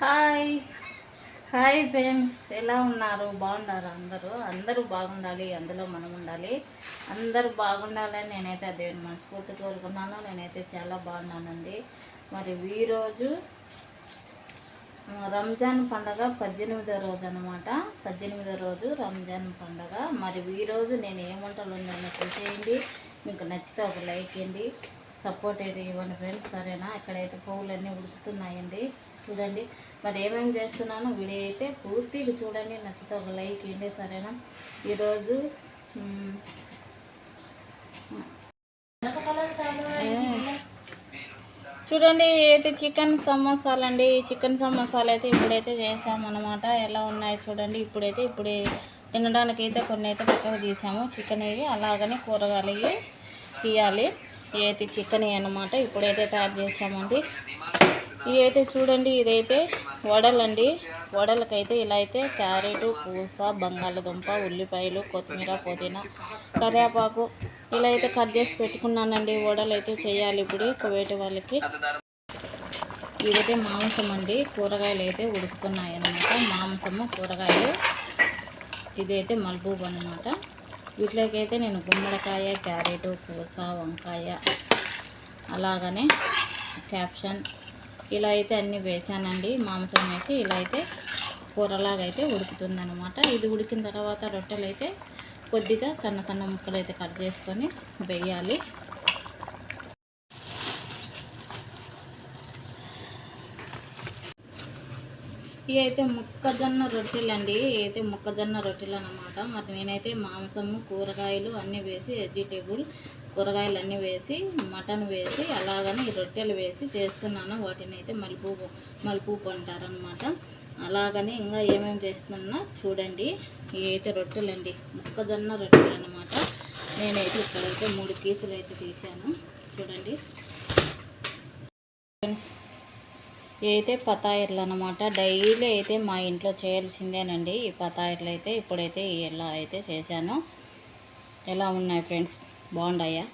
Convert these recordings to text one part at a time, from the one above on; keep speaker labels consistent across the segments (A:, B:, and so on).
A: Hi. Hi friends. ఎలా ఉన్నారు? బాగున్నారు అందరూ? అందరూ బాగుండాలి. అందులో మనం ఉండాలి. అందరూ బాగుండాలని నేనైతే అదే మనస్ఫూర్తి కోరుకున్నాను. నేనైతే చాలా బాగున్నానండి. మరి ఈరోజు రంజాన్ పండగ పద్దెనిమిదో రోజు అనమాట పద్దెనిమిదో రోజు రంజాన్ పండగ. మరి ఈరోజు నేను ఏ వంటలు ఉన్నానో చూసేయండి. మీకు నచ్చితే ఒక లైక్ ఇవ్వండి. సపోర్ట్ అయితే ఇవ్వండి ఫ్రెండ్స్ సరేనా? ఇక్కడైతే పువ్వులన్నీ ఉడుకుతున్నాయండి. చూడండి. మరి ఏమేమి చేస్తున్నానో వీడియో అయితే పూర్తిగా చూడండి. నచ్చితే ఒక లైక్ ఇవ్వండి సరేనా? ఈరోజు చూడండి అయితే చికెన్ సమోసాలు అండి. చికెన్ సమోసాలు అయితే ఇప్పుడైతే చేసామన్నమాట. ఎలా ఉన్నాయి చూడండి. ఇప్పుడైతే ఇప్పుడే తినడానికి అయితే కొన్ని అయితే పక్కకు తీసాము. చికెన్ ఇవి అలాగనే కూరగాయలు తీయాలి. ఇవి అయితే చికెన్ అనమాట ఇప్పుడైతే తయారు చేసామండి. ఇవి అయితే చూడండి ఇదైతే వడలండి. వడలకైతే ఇలా అయితే క్యారెట్ పూస బంగాళదుంప ఉల్లిపాయలు కొత్తిమీర పుదీనా కరివేపాకు ఇలా అయితే కట్ చేసి పెట్టుకున్నానండి. వడలు అయితే చేయాలి ఇప్పుడు కువేటి వాళ్ళకి. ఇదైతే మాంసం అండి. కూరగాయలు అయితే ఉడుకుతున్నాయి అన్నమాట మాంసము కూరగాయలు. ఇదైతే మల్బూబ్ అనమాట వీటిలోకి అయితే నేను గుమ్మడికాయ క్యారెట్ పూస వంకాయ అలాగనే క్యాప్షన్ ఇలా అయితే అన్నీ వేసానండి. మాంసం వేసి ఇలా అయితే కూరలాగా అయితే ఇది ఉడికిన తర్వాత రొట్టెలు అయితే కొద్దిగా సన్న సన్న ముక్కలు అయితే కట్ చేసుకొని వేయాలి. ఇవి అయితే మొక్కజొన్న రొట్టెలు అండి అయితే మొక్కజొన్న రొట్టెలు అనమాట మరి నేనైతే మాంసము కూరగాయలు అన్నీ వేసి వెజిటేబుల్ కూరగాయలు అన్నీ వేసి మటన్ వేసి అలాగని ఈ రొట్టెలు వేసి చేస్తున్నాను. వాటిని అయితే మలుపు మలుపుపు అంటారనమాట. అలాగని ఇంకా ఏమేమి చేస్తున్నా చూడండి. ఇవైతే రొట్టెలు అండి మొక్కజొన్న రొట్టెలు అనమాట నేనైతే ఇక్కడైతే మూడు పీసులు అయితే తీసాను చూడండి ఇవైతే పతాయిర్లు అనమాట డైలీ అయితే మా ఇంట్లో చేయాల్సిందేనండి. ఈ పతాయిర్లు అయితే ఇప్పుడైతే ఇలా అయితే చేశాను. ఎలా ఉన్నాయి ఫ్రెండ్స్? బాగున్నాయా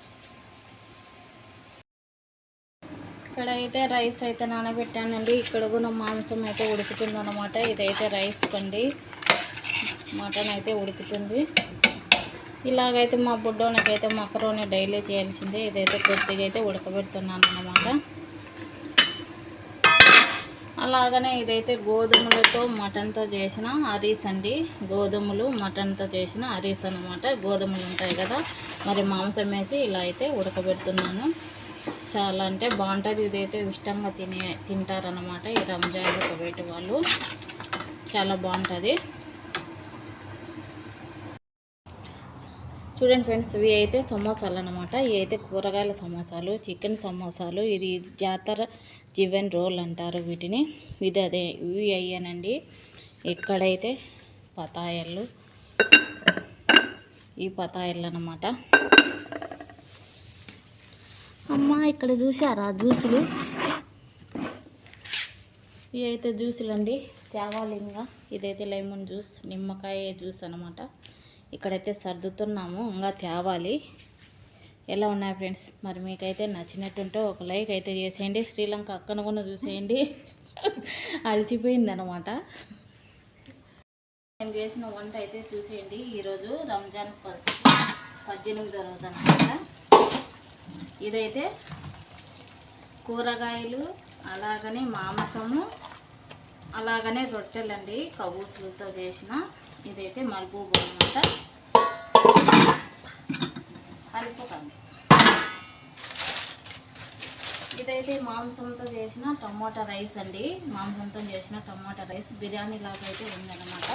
A: ఇక్కడ అయితే రైస్ అయితే నానబెట్టానండి. ఇక్కడ కూడా మాంసం అయితే ఉడుకుతుంది అనమాట ఇదైతే రైస్ కండి. మటన్ అయితే ఉడుకుతుంది. ఇలాగైతే మా బుడ్డోనికైతే మకరోని డైలీ చేయాల్సిందే. ఇదైతే కొద్దిగా అయితే ఉడకబెడుతున్నాను అన్నమాట అలాగనే ఇదైతే గోధుమలతో మటన్తో చేసిన అరీస్ అండి. గోధుమలు మటన్తో చేసిన అరీస్ అనమాట గోధుమలు ఉంటాయి కదా. మరి మాంసం వేసి ఇలా అయితే ఉడకబెడుతున్నాను. చాలా అంటే బాగుంటుంది. ఇదైతే ఇష్టంగా తినే తింటారనమాట ఈ రంజాన్ ఒకవేటి వాళ్ళు. చాలా బాగుంటుంది. చూడండి ఫ్రెండ్స్ ఇవి అయితే సమోసాలు అనమాట ఇవి అయితే కూరగాయల సమోసాలు చికెన్ సమోసాలు ఇది జాతర చివెన్ రోల్ అంటారు వీటిని. ఇది అదే ఇవి అయ్యానండి. ఇక్కడైతే పతాయలు. ఈ పతాయలు అనమాట అమ్మ ఇక్కడ చూసారా జ్యూసులు? ఇవి అయితే జ్యూసులు అండి తేవాలి ఇంకా ఇదైతే లెమన్ జ్యూస్ నిమ్మకాయ జ్యూస్ అనమాట ఇక్కడైతే సర్దుతున్నాము ఇంకా తేవాలి. ఎలా ఉన్నాయి ఫ్రెండ్స్? మరి మీకైతే నచ్చినట్టుంటే ఒక లైక్ అయితే చేసేయండి. శ్రీలంక అక్కను కూడా చూసేయండి. అలసిపోయింది అనమాట నేను చేసిన వంట అయితే చూసేయండి. ఈరోజు రంజాన్ ప పద్దెనిమిదో రోజు అనమాట ఇదైతే కూరగాయలు అలాగనే మాంసము అలాగనే రొట్టెలండి. కబూసులతో చేసిన ఇదైతే మల్బూబు అనమాట కలిపోకండి ఇదైతే మాంసంతో చేసిన టమాటా రైస్ అండి. మాంసంతో చేసిన టమాటా రైస్ బిర్యానీ లాగా అయితే ఉందన్నమాట.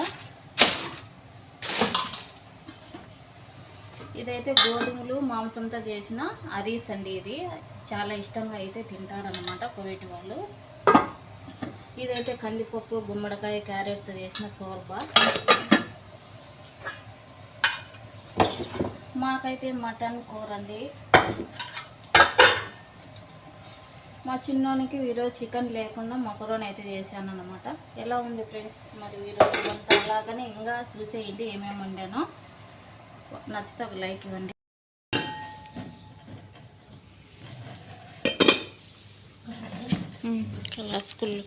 A: ఇదైతే గోధుమలు మాంసంతో చేసిన అరీస్ అండి ఇది. చాలా ఇష్టంగా అయితే తింటారనమాట కోవిడ్ వాళ్ళు. ఇదైతే కందిపప్పు గుమ్మడికాయ క్యారెట్తో చేసిన సోర్బా. మాకైతే మటన్ కూర అండి మా చిన్నోనికి ఈరోజు చికెన్ లేకుండా మకరోని అయితే చేశాను అనమాట ఎలా ఉంది ఫ్రెండ్స్? మరి ఈరోజు అంతా అలాగనే ఇంకా చూసేయండి ఏమేమి వండానో. నచ్చితే ఒక లైక్ ఇవ్వండి. స్కూల్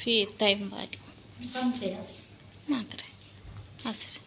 A: ఫీ టైం
B: బాగా
A: మాత్రమే. సరే.